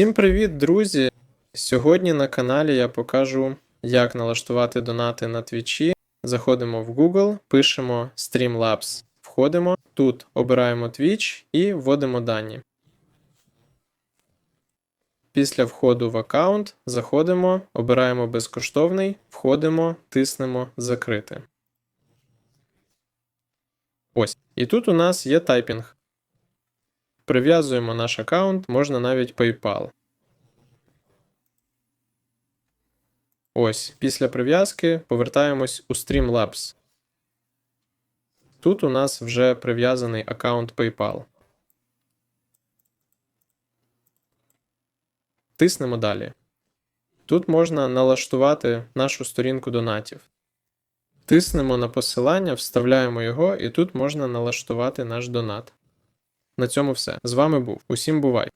Всім привіт, друзі! Сьогодні на каналі я покажу, як налаштувати донати на твічі. Заходимо в Google, пишемо Streamlabs, входимо, тут обираємо Twitch і вводимо дані. Після входу в аккаунт заходимо, обираємо безкоштовний, входимо, тиснемо Закрити. Ось. І тут у нас є тайпінг. Прив'язуємо наш аккаунт, можна навіть PayPal. Ось, після прив'язки повертаємось у Streamlabs. Тут у нас вже прив'язаний аккаунт PayPal. Тиснемо далі. Тут можна налаштувати нашу сторінку донатів. Тиснемо на посилання, вставляємо його, і тут можна налаштувати наш донат. На цьому все. З вами був. Усім бувай!